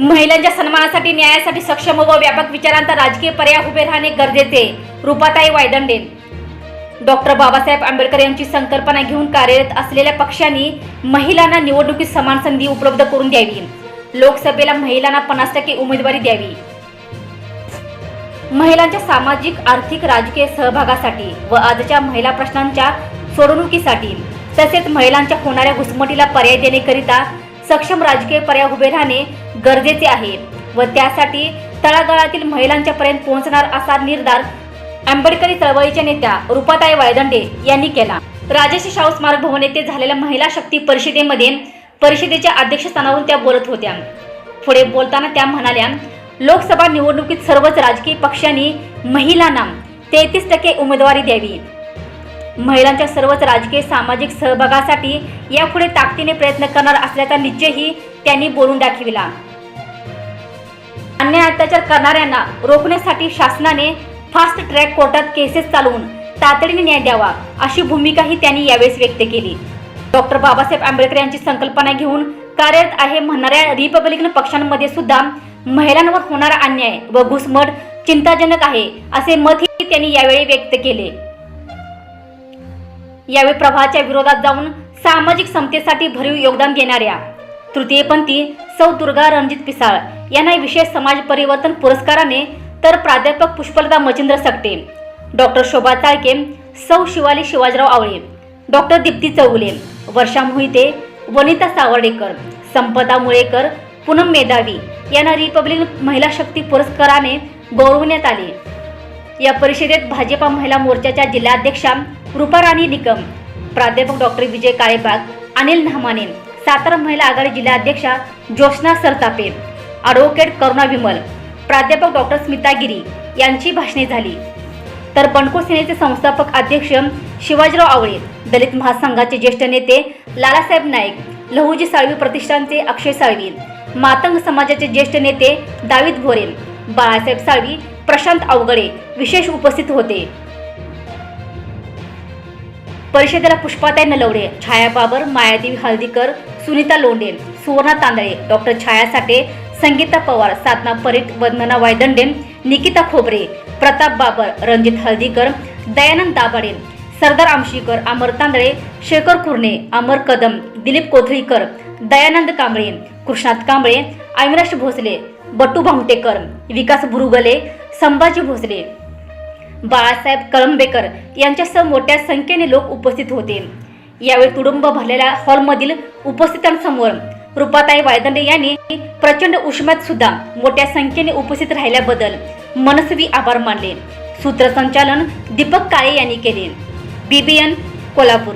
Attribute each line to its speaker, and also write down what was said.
Speaker 1: महिलांच्या सन्मानासाठी न्यायासाठी सक्षम व व्यापक विचारांचा राजकीय पर्याय उभे राहणे गरजेचे रूपाताई वायदंडे डॉक्टर बाबासाहेब आंबेडकर यांची संकल्पना घेऊन कार्यरत असलेल्या पक्षांनी महिलांना निवडणुकीत समान संधी उपलब्ध करून द्यावी. लोकसभेला महिलांना पन्नास टक्के उमेदवारी द्यावी. महिलांच्या सामाजिक आर्थिक राजकीय सहभागासाठी व आजच्या महिला प्रश्नांच्या सोडवणुकीसाठी तसेच महिलांच्या होणाऱ्या घुसमटीला पर्याय देण्याकरिता सक्षम राजकीय पर्याय उभे राहणे गरजेचे आहे व त्यासाठी तळागाळातील महिलांच्या पर्यंत पोहोचणार असा निर्धार आंबेडकरी चळवळीच्या नेत्या रुपाताई वायदंडे यांनी केला. राजश्री शाहू स्मारक भवन येथे झालेल्या महिला शक्ती परिषदेमध्ये परिषदेच्या अध्यक्षस्थानावरून त्या बोलत होत्या. पुढे बोलताना त्या म्हणाल्या लोकसभा निवडणुकीत सर्वच राजकीय पक्षांनी महिलांना तेहतीस टक्के उमेदवारी द्यावी. महिलांच्या सर्वच राजकीय सामाजिक सहभागासाठी यापुढे ताकदीने प्रयत्न करणार असल्याचा निश्चयही त्यांनी बोलून दाखविला. अन्याय अत्याचार करणाऱ्यांना रोखण्यासाठी शासनाने फास्ट ट्रॅक कोर्टात केसेस चालवून तातडीने न्याय द्यावा अशी भूमिकाही त्यांनी यावेळेस व्यक्त केली. डॉक्टर बाबासाहेब आंबेडकर यांची संकल्पना घेऊन कार्यरत आहे म्हणणाऱ्या रिपब्लिकन पक्षांमध्ये सुद्धा महिलांवर होणारा अन्याय व घुसमट चिंताजनक आहे असे मतही त्यांनी यावेळी व्यक्त केले. यावेळी प्रभाच्या विरोधात जाऊन सामाजिक समतेसाठी भरीव योगदान देणाऱ्या तृतीयपंथी सौ दुर्गा रणजित पिसाळ यांना विशेष समाज परिवर्तन पुरस्काराने तर प्राध्यापक पुष्पलता मचिंद्र सकटे डॉक्टर शोभा चाळके सौ शिवाली शिवाजीराव आवळे डॉक्टर दीप्ती चौगुले वर्षा मोहिते वनिता सावर्डेकर संपदा मुळेकर पूनम मेधावी यांना रिपब्लिक महिला शक्ती पुरस्काराने गौरवण्यात आले. या परिषदेत भाजपा महिला मोर्चाच्या जिल्हाध्यक्षा रुपाराणी निकम प्राध्यापक डॉक्टर विजय काळेबाग अनिल न्हामाने सातारा महिला आघाडी जिल्हाध्यक्षा ज्योत्ना सरतापे ॲडव्होकेट करुणा विमल प्राध्यापक डॉक्टर स्मिता गिरी यांची भाषणे झाली. तर बंडखोर सेनेचे संस्थापक अध्यक्ष शिवाजीराव आवळे दलित महासंघाचे ज्येष्ठ नेते लालासाहेब नाईक लहुजी साळवी प्रतिष्ठानचे अक्षय साळवी मातंग समाजाचे ज्येष्ठ नेते दावीद भोरे बाळासाहेब साळवी प्रशांत अवगडे विशेष उपस्थित होते. परिषदेला पुष्पाताई नलवडे छाया बाबर मायादेवी हळदीकर सुनीता लोंढे सुवर्णा तांदळे डॉक्टर छाया साठे संगीता पवार साधना परीट वंदना वायदंडे निकिता खोबरे प्रताप बाबर रणजित हळदीकर दयानंद दाभाडे सरदार आमशीकर अमर तांदळे शेखर कुर्णे अमर कदम दिलीप कोथळीकर दयानंद कांबळे कृष्णात कांबळे अविनाश भोसले बट्टू भामटेकर विकास भुरुगले संभाजी भोसले बाळासाहेब कळंबेकर यांच्यासह मोठ्या संख्येने लोक उपस्थित होते. यावेळी तुडुंब भरलेल्या हॉलमधील उपस्थितांसमोर रुपाताई वायदंडे यांनी प्रचंड उष्म्यात सुद्धा मोठ्या संख्येने उपस्थित राहिल्याबद्दल मनस्वी आभार मानले. सूत्रसंचालन दीपक काळे यांनी केले. बीबीएन कोल्हापूर.